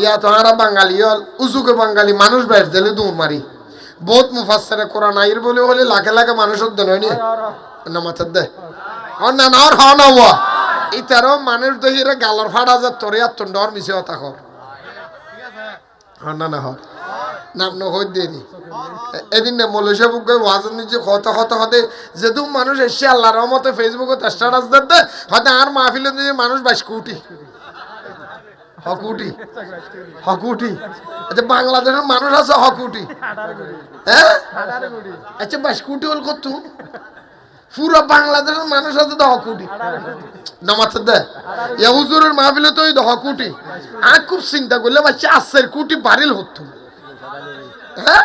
ইয়া তো হারা বাঙালি হল উজুকে বাঙালি মানুষ বেশ দিলে দৌড় মারি। বহুত মুফাসসারে কোরআন আইর বলে হলে লাখে লাখে মানুষের দেন হয়নি না। মাথার দে। আর না না আর হওয়া না হওয়া ইতারও মানুষ গালর ফাড়া যা তোরে আর তোর ডর মিশে কর হ্যাঁ না না হর। নাম না হই এদিন না মলেশিয়া বুক গই ওয়াজ নিজে কত কত হতে যেহেতু মানুষ এসে আল্লাহর রহমতে ফেসবুকে স্ট্যাটাস দিতে হয়তো আর মাহফিলে মানুষ বাইশ কোটি। হকুটি হকুটি। আচ্ছা বাংলাদেশের মানুষ আছে হকুটি। হ্যাঁ? আচ্ছা বাস কুটি হল করতু পুরো বাংলাদেশের মানুষ আছে দহ কোটি নামাতে দে। ইয়া হুজুরের মাহফিলে তো ওই দহ কোটি আর খুব চিন্তা করলে বাচ্চা আশের কুটি বাড়িল হতো। হ্যাঁ?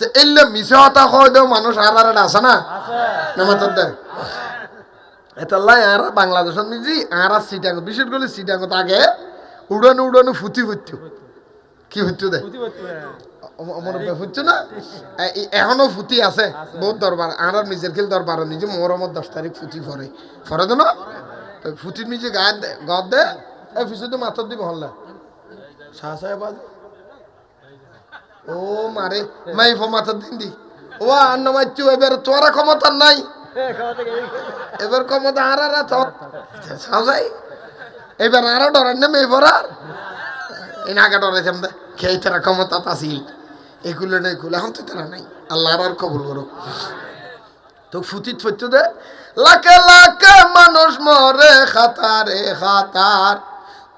তো এলে মিশে হতা হয় দেও মানুষ আর আর আছে না? না মাথার দেয় এতাল্লাই আর বাংলাদেশের নিজে আর আর সিটাঙ্গ বিশেষ করে সিটাঙ্গ আগে উড়ানো উড়ানো ফুটি ফুটতো কি ফুটতো দে? আমার ফুটছো না? এখনও ফুটি আছে। বহুত দরবার আর আর নিজের খেল দরবার নিজে মোহরমত দশ তারিখ ফুটি ফরে। ফরে তো না? ফুটির নিজে গায়ে গদ দে। পিছনে মাথার দিব হল্লা সাহা সাহেব ও মারে, মাই ফো মাথার দিন দি। ও আন্ন মাইচু এবার তোরা ক্ষমতা নাই। এবার ক্ষমতা আর আর সাজাই এবার আরও ডরান না, মেয়ে ভরার এই নাকা ডরাইছাম দে। খেয়ে তারা ক্ষমতা আসিল এগুলো নেই, এগুলো এখন তো তারা নাই। আল্লাহ আর কবুল করো তো ফুটিত ফুটতে দে। লাখে লাখে মানুষ মরে, খাতারে খাতার।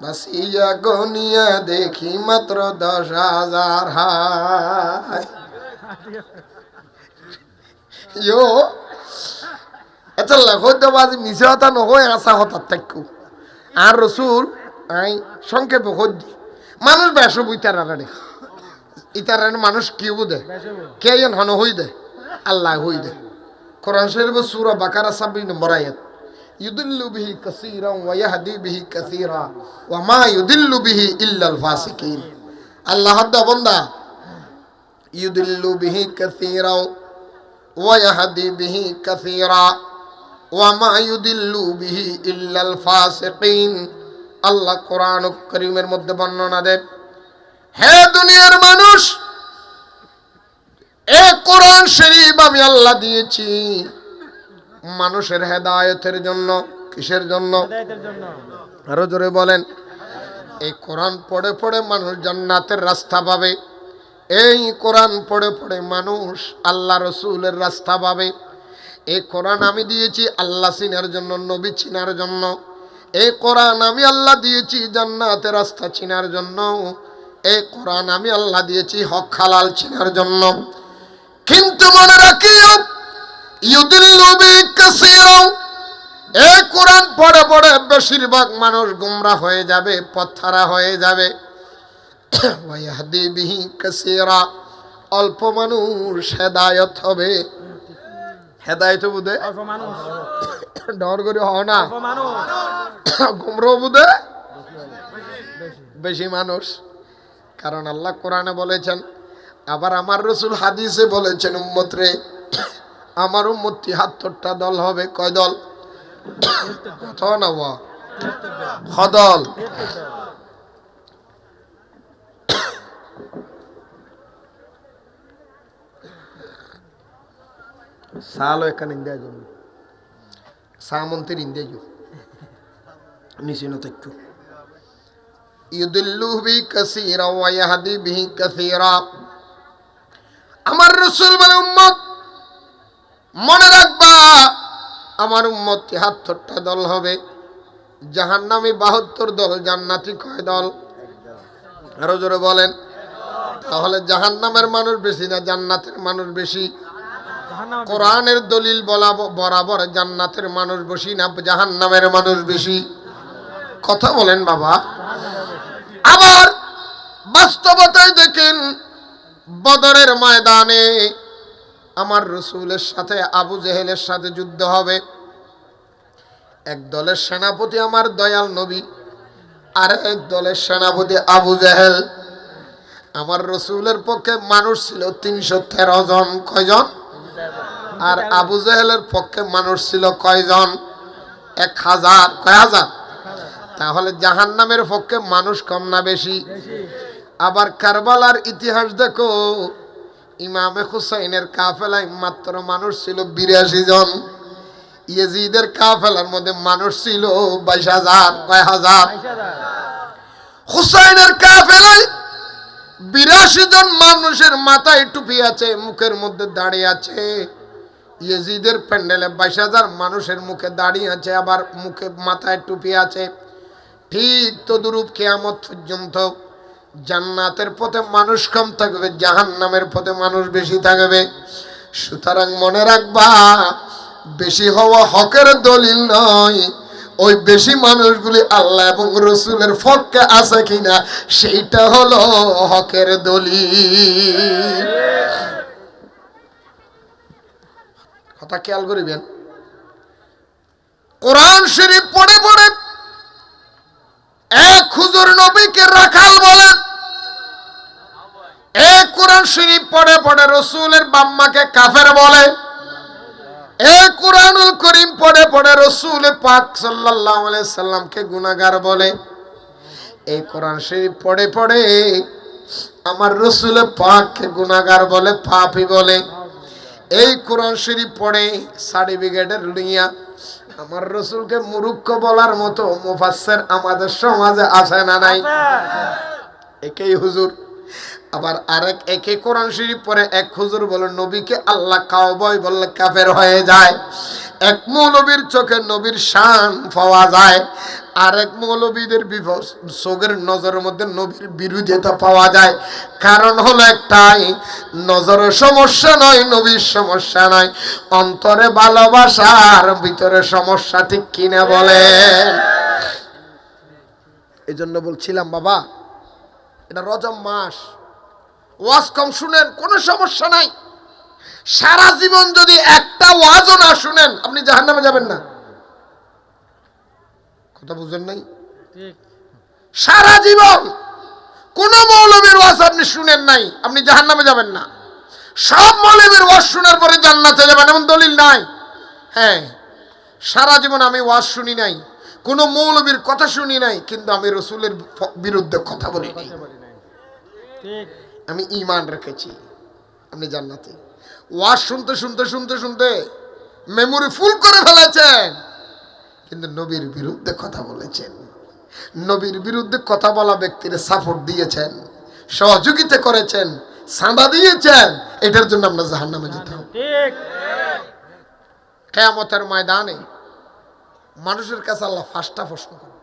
বাসিয়া গনিয়া দেখি মাত্র দশ হাজার হায়। ইয়ো এটা লেখো দেবাজি মিছে হতা নহয় আশা হতার থাকু আর রসুল আই, সংক্ষেপে হদ্দি মানুষ বেশ বইতার আরে ইতার মানুষ কি বুদে কে হন হই দে? আল্লাহ হই দে। কোরআন শরীফ সূরা বাকারা 26 নম্বর আয়াত। ইউদিল্লু বিহি কাসীরা ওয়া ইয়াহদি বিহি কাসীরা ওয়া মা ইউদিল্লু বিহি ইল্লা আল ফাসিকিন। আল্লাহ দা বান্দা। ইউদিল্লু বিহি কাসীরা ওয়া ইয়াহদি বিহি কাসীরা ওয়া মা ইউদিল্লু বিহি ইল্লা আল ফাসিকিন। আল্লাহ কোরআন করিমের মধ্যে বর্ণনা দেন, হে দুনিয়ার মানুষ, এ কোরআন শরীফ আমি আল্লাহ দিয়েছি। মানুষের হেদায়তের জন্য কিসের জন্য? আরও জোরে বলেন এই কোরআন পড়ে পড়ে মানুষ জান্নাতের রাস্তা পাবে এই কোরআন পড়ে পড়ে মানুষ আল্লাহ রসুলের রাস্তা পাবে। এই কোরআন আমি দিয়েছি আল্লাহ চিনার জন্য নবী চিনার জন্য। এই কোরআন আমি আল্লাহ দিয়েছি জান্নাতের রাস্তা চিনার জন্য। এই কোরআন আমি আল্লাহ দিয়েছি হক হালাল চিনার জন্য। কিন্তু মনে রাখিও এই কোরআন পড়ে পড়ে বেশিরভাগ মানুষ গুমরা হয়ে যাবে পথহারা হয়ে যাবে। অল্প মানুষ হেদায়ত হবে। হেদায়ত মানুষ। ডর করে হয় না। গুমরো বুদে বেশি মানুষ। কারণ আল্লাহ কোরআনে বলেছেন আবার আমার রসুল হাদিসে বলেছেন উম্মত রে আমার উম্মত তিয়াত্তরটা দল হবে কয় দল? কত না বাবা? হদল সালো এখানে ইন্ডিয়া জন্য সামন্তের তেকু ইউদিল্লু বি কাসীরা ওয়া ইয়াহদি বিহি আমার রাসূল বলে উম্মত মনে রাখবা আমার উম্মত 73টা দল হবে। জাহান্নামী 72 দল জান্নাতি কয় দল? আরও জোরে বলেন। তাহলে জাহান্নামের মানুষ বেশি না জান্নাতের মানুষ বেশি? কোরআনের দলিল বলা বরাবর জান্নাতের মানুষ বেশি না জাহান্নামের মানুষ বেশি? কথা বলেন বাবা। আবার বাস্তবতায় দেখেন বদরের ময়দানে আমার রসুলের সাথে, আবু জেহেলের সাথে যুদ্ধ হবে। এক দলের সেনাপতি আমার দয়াল নবী আর এক দলের সেনাপতি আবু জেহেল। আমার রসুলের পক্ষে মানুষ ছিল তিনশো তেরো জন, কয়জন? আর আবু জেহেলের পক্ষে মানুষ ছিল কয়জন? এক হাজার। কয় হাজার? তাহলে জাহান নামের পক্ষে মানুষ কম না বেশি? আবার কারবালার ইতিহাস দেখো ইমামে হুসাইনের কাফেলায় মাত্র মানুষ ছিল বিরাশি জন। ইয়েজিদের কাফেলার মধ্যে মানুষ ছিল বাইশ হাজার কয় হাজার। হুসাইনের কাফেলায় বিরাশি জন মানুষের মাথায় টুপি আছে মুখের মধ্যে দাঁড়িয়ে আছে। ইয়েজিদের প্যান্ডেলে বাইশ হাজার মানুষের মুখে দাঁড়িয়ে আছে আবার মুখে মাথায় টুপি আছে। ঠিক তদুরূপ কেয়ামত পর্যন্ত জান্নাতের পথে মানুষ কম থাকবে, জাহান্নামের পথে মানুষ বেশি থাকবে। সুতরাং মনে রাখবা, বেশি হওয়া হকের দলিল নয়। ওই বেশি মানুষগুলি আল্লাহ এবং রসুলের ফককে আছে কিনা, সেইটা হলো হকের দলিল। কথা খেয়াল করিবেন। কোরআন শরীফ পড়ে পড়ে এক হুজুর নবীকে রাখাল বলেন এক কোরআন শরীফ পড়ে পড়ে রসুলের বাম্মাকে কাফের বলে। এ কোরআনুল করিম পড়ে পড়ে রসুল পাক সাল্লাল্লাহু আলাইহি সাল্লামকে গুনাহগার বলে। এই কোরআন শরীফ পড়ে পড়ে আমার রসুল পাককে গুনাহগার বলে, পাপী বলে। এই কোরআন শরীফ পড়ে সার্টিফিকেটের লইয়া আমার রসুলকে মুরুক্ষ বলার মতো মুফাসের আমাদের সমাজে আছে না নাই? একেই হুজুর। আবার আরেক একে কোরআন শরীফ পরে এক হুজুর বলে নবীকে আল্লাহ কাউবয় বললে কাফের হয়ে যায়। এক মৌলবীর চোখে নবীর শান পাওয়া যায় আরেক মৌলবীদের চোখের নজরের মধ্যে নবীর বিরোধিতা পাওয়া যায়। কারণ হলো একটাই নজরের সমস্যা নয়, নবীর সমস্যা নয়। অন্তরে ভালোবাসার ভিতরে সমস্যা ঠিক কিনা বলেন এই জন্য বলছিলাম, বাবা, এটা রজম মাস। ওয়াজ কম শুনেন, কোনো সমস্যা নাই। সারা জীবন যদি একটা ওয়াজও না শুনেন আপনি জাহান নামে যাবেন না। কথা বুঝেন নাই? সারা জীবন কোন মৌলবীর ওয়াজ আপনি শুনেন নাই আপনি জাহান নামে যাবেন না। সব মৌলবীর ওয়াজ শোনার পরে জান্নাতে যাবেন এমন দলিল নাই। হ্যাঁ সারা জীবন আমি ওয়াজ শুনি নাই কোন মৌলবীর কথা শুনি নাই কিন্তু আমি রসুলের বিরুদ্ধে কথা বলি নাই। আমি ইমান রেখেছি আপনি জান্নাতে। ওয়াজ শুনতে শুনতে শুনতে শুনতে মেমোরি ফুল করে ফেলেছেন। কিন্তু নবীর বিরুদ্ধে কথা বলেছেন। নবীর বিরুদ্ধে কথা বলা ব্যক্তির সাপোর্ট দিয়েছেন সহযোগিতা করেছেন সাঁদা দিয়েছেন। এটার জন্য আমরা জাহান নামে যেতে হবে। কেয়ামতের ময়দানে মানুষের কাছে আল্লাহ ফার্স্টটা প্রশ্ন করে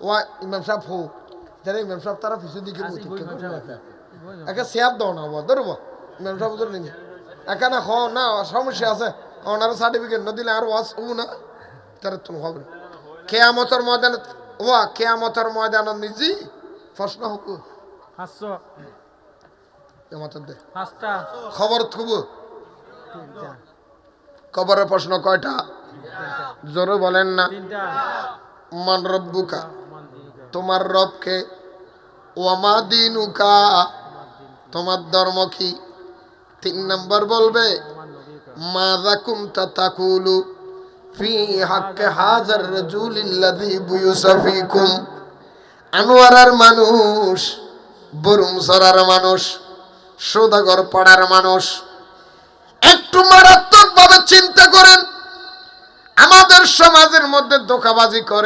ও ইমাম সাহেব হোক যারা ইমাম সাহেব তারা পিছু দিকে একে শেয়ার দাও না ধরব। ইমাম সাহেব ধরে নিন একা না সমস্যা আছে। ওনারা সার্টিফিকেট না দিলে আর ওয়াজ হব না। তারা তুমি হবে না। কেয়ামতের ময়দানে ও কেয়ামতের ময়দান নিজে প্রশ্ন হোক কেয়ামতের দে খবর থুব। খবরের প্রশ্ন কয়টা? জোরে বলেন না। মান রব্বুকা। তোমার রবকে। ওয়ামা দিনুকা। তোমার ধর্ম কি? তিন নম্বর বলবে আনোয়ারার মানুষ বরুমসরার মানুষ, সৌদাগর পাড়ার মানুষ, একটু মারাত্মক ভাবে চিন্তা করেন। আমাদের সমাজের মধ্যে ধোকাবাজি করে